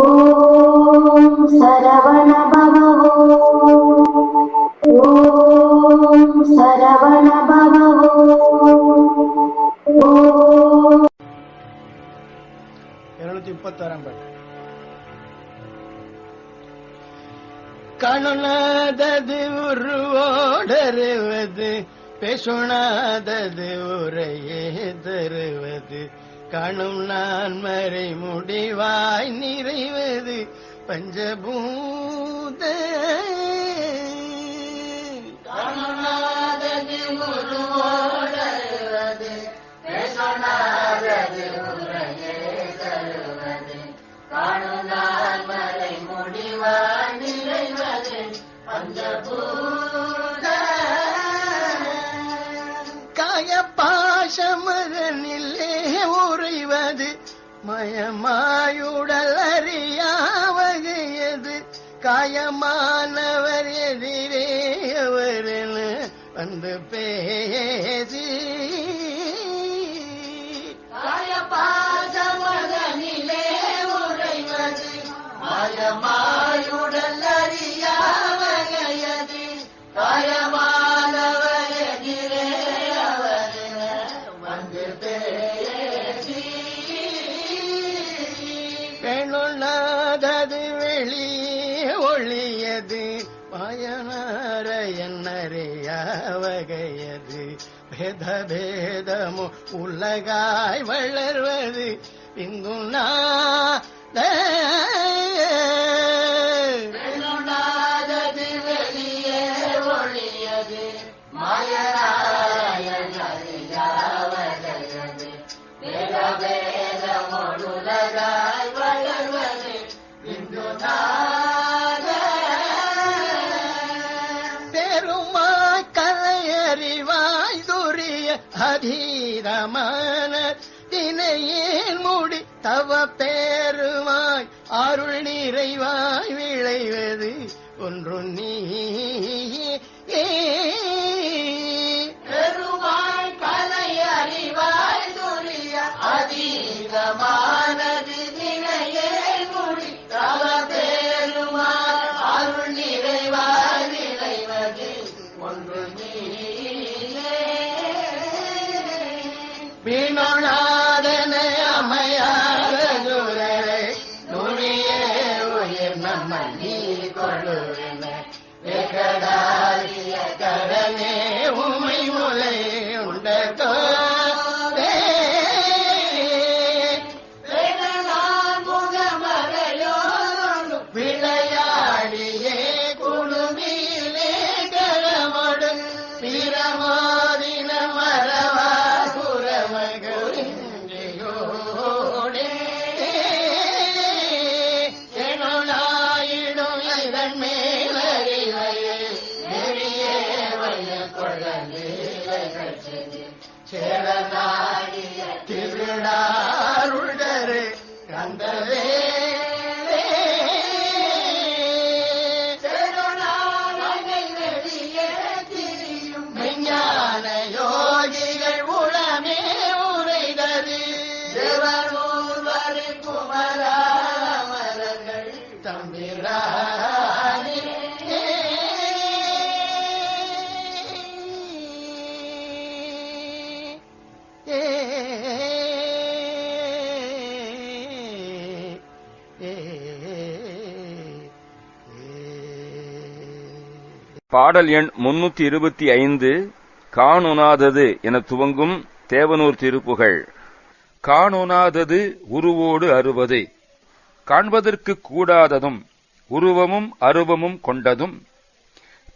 ஓம் சரவண பவ ஓம் சரவண பவ ஓம் இருநூத்தி முப்பத்தாறாம் பாட்டு கணுனாதது உருவோடருவது பேசுணாதது உரையே தருவது கணும் நான் மறை முடிவாய் நிறைவது பஞ்சபூத. கணுனாதது காயமானவர் எதிரே அவரென வந்து பேசி. காயபாசமதனிலே உறைவது மயமாயுடல் அறியாவகையது காயமானவர் எதிரே அவரென வந்து பேசி. பெண்ணுள்ளாதது வெளியே யாவகையது பேத பேதமோ உலகாய் வளர்வது. இங்குனாதது அதீதமான தினையேன் மூடி தவ பேருமாய் அருள் நிறைவாய் விளைவது ஒன்று நீ ஏ பாடல் எண் முன்னூத்தி இருபத்தி ஐந்து காணுணாதது என துவங்கும் தேவனூர் திருப்புகழ் காணுணாதது உருவோடு அறுவது காண்பதற்கு கூடாததும் உருவமும் அருவமும் கொண்டதும்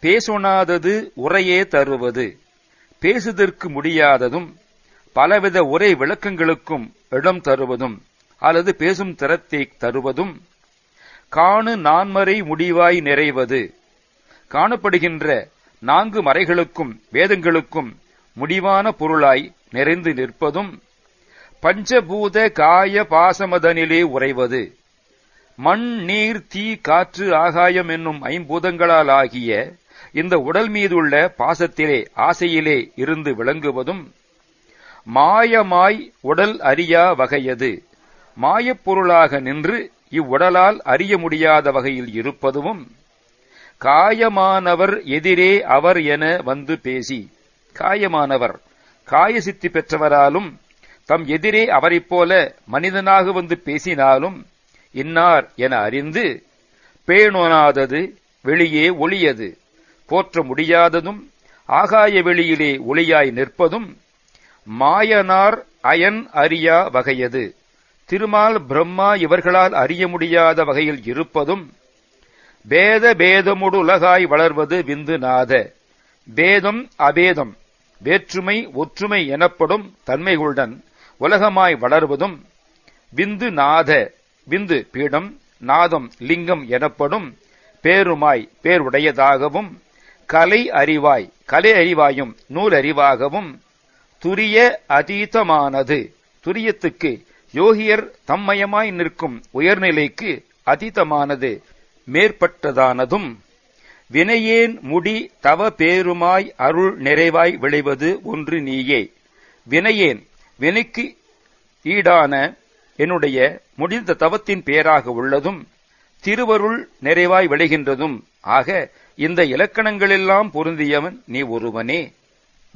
பேசுணாதது உரையே தருவது. பேசுதற்கு முடியாததும் பலவித உரை விளக்கங்களுக்கும் இடம் தருவதும் அல்லது பேசும் திறத்தை தருவதும் காணு நான்மறை முடிவாய் நிறைவது. காணப்படுகின்ற நான்கு மறைகளுக்கும் வேதங்களுக்கும் முடிவான பொருளாய் நிறைந்து நிற்பதும் பஞ்சபூத காய பாசமதனிலே உறைவது. மண் நீர் தீ காற்று ஆகாயம் என்னும் ஐம்பூதங்களால் ஆகிய இந்த உடல் மீதுள்ள பாசத்திலே ஆசையிலே இருந்து விளங்குவதும் மாயமாய் உடல் அறியா வகையது. மாயப்பொருளாக நின்று இவ்வுடலால் அறிய முடியாத வகையில் இருப்பதும் காயமானவர் எதிரே அவர் என வந்து பேசி. காயமானவர். காயசித்தி பெற்றவராலும் தம் எதிரே அவரைப் போல மனிதனாக வந்து பேசினாலும் இன்னார் என அறிந்து பேணோனாதது வெளியே ஒளியது. போற்ற முடியாததும் ஆகாய வெளியிலே ஒளியாய் நிற்பதும் மாயனார் அயன் அறியா வகையது. திருமால் பிரம்மா இவர்களால் அறிய முடியாத வகையில் இருப்பதும் பேத பேதமுடு உலகாய் வளர்வது விந்து நாத. பேதம் அபேதம் வேற்றுமை ஒற்றுமை எனப்படும் தன்மைகளுடன் உலகமாய் வளர்வதும் விந்து நாத விந்து பீடம் நாதம் லிங்கம் எனப்படும் பேருமாய் பேருடையதாகவும் கலை அறிவாய் கலை அறிவாயும் நூல் அறிவாகவும் துரிய அதீதமானது. துரியத்துக்கு யோகியர் தம்மயமாய் நிற்கும் உயர்நிலைக்கு அதீதமானது. மேற்பட்டதானதும் வினையேன் முடி தவ பேருமாய் அருள் நிறைவாய் விளைவது ஒன்று நீயே. வினையேன் வினைக்கு ஈடான என்னுடைய முடிந்த தவத்தின் பெயராக உள்ளதும் திருவருள் நிறைவாய் விளைகின்றதும். ஆக இந்த இலக்கணங்களெல்லாம் பொருந்தியவன் நீ ஒருவனே.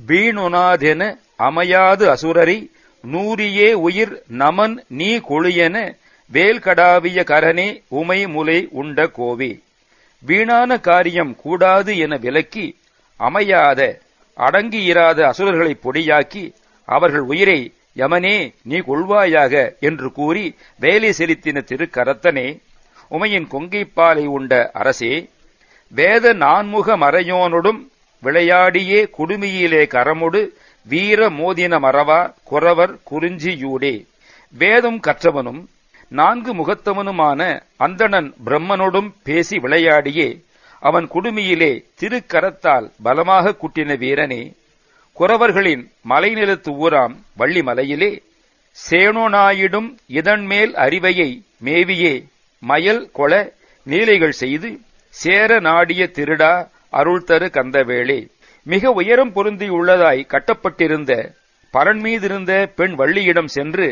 வீணுனாதென அமையாது அசுரரை நூறியே உயிர் நமன் நீ கொழியென வேல்கடாவிய கரனே உமை முலை உண்ட கோவே. வீணான காரியம் கூடாது என விலக்கி அமையாத அடங்கியிராத அசுரர்களை பொடியாக்கி அவர்கள் உயிரை யமனே நீ கொள்வாயாக என்று கூறி வேலை செலுத்தின திருக்கரத்தனே உமையின் கொங்கைப்பாலை உண்ட அரசே வேத நான்முக மறையோனொடும் விளையாடியே குடுமியிலே கரமுடு வீர மோதின மறவா குறவர் குறிஞ்சியூடே. வேதம் கற்றவனும் நான்கு முகத்தவனுமான அந்தணன் பிரம்மனோடும் பேசி விளையாடியே அவன் குடுமியிலே திருக்கரத்தால் பலமாக குட்டின வீரனே குறவர்களின் மலைநிலத்து ஊராம் வள்ளிமலையிலே சேனோனாயிடும் இதன்மேல் அறிவையை மேவியே மயல் கொள நீலைகள் செய்து சேர நாடிய திருடா அருள் தரு கந்தவேளே. மிக உயரம் பொருந்தியுள்ளதாய் கட்டப்பட்டிருந்த பரன் மீதிருந்த பெண் வள்ளியிடம் சென்று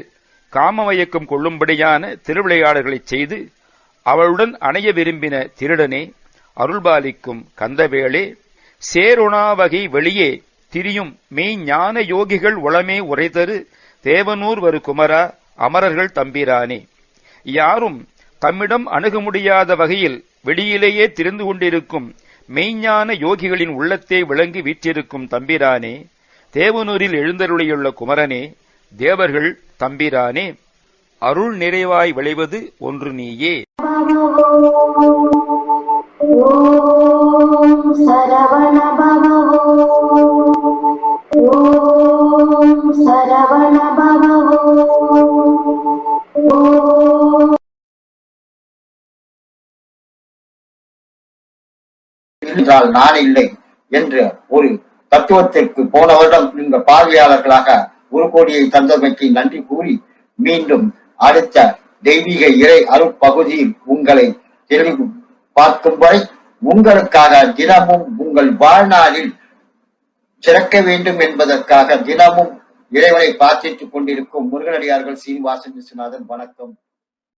காமமயக்கம் கொள்ளும்படியான திருவிளையாடல்களைச் செய்து அவளுடன் அணைய விரும்பின திருடனே அருள்பாலிக்கும் கந்தவேளே சேருணாவகை வெளியே திரியும் மெய்ஞான யோகிகள் உளமே உரைதரு தேவனூர் வரு குமரா அமரர்கள் தம்பிரானே. யாரும் தம்மிடம் அணுக முடியாத வகையில் வெளியிலேயே திரிந்து கொண்டிருக்கும் மெய்ஞான யோகிகளின் உள்ளத்தை விளங்கி வீற்றிருக்கும் தம்பிரானே தேவனூரில் எழுந்தருளியுள்ள குமரனே தேவர்கள் தம்பிரானே அருள் நிறைவாய் விளைவது ஒன்று நீயே. என்றால் நான் இல்லை என்று ஒரு தத்துவத்திற்கு போன இந்த பார்வையாளர்களாக ஒரு கோடியை தந்தமைக்கு நன்றி கூறி மீண்டும் அடுத்த தெய்வீக இறை அருட்பகுதியில் உங்களை தெளிவு பார்க்கும் வரை உங்களுக்காக தினமும் உங்கள் வாழ்நாளில் சிறக்க வேண்டும் என்பதற்காக தினமும் இறைவனை பிரார்த்தித்துக் கொண்டிருக்கும் முருகனடியார்கள் சீனிவாசன் விஸ்வநாதன். வணக்கம்.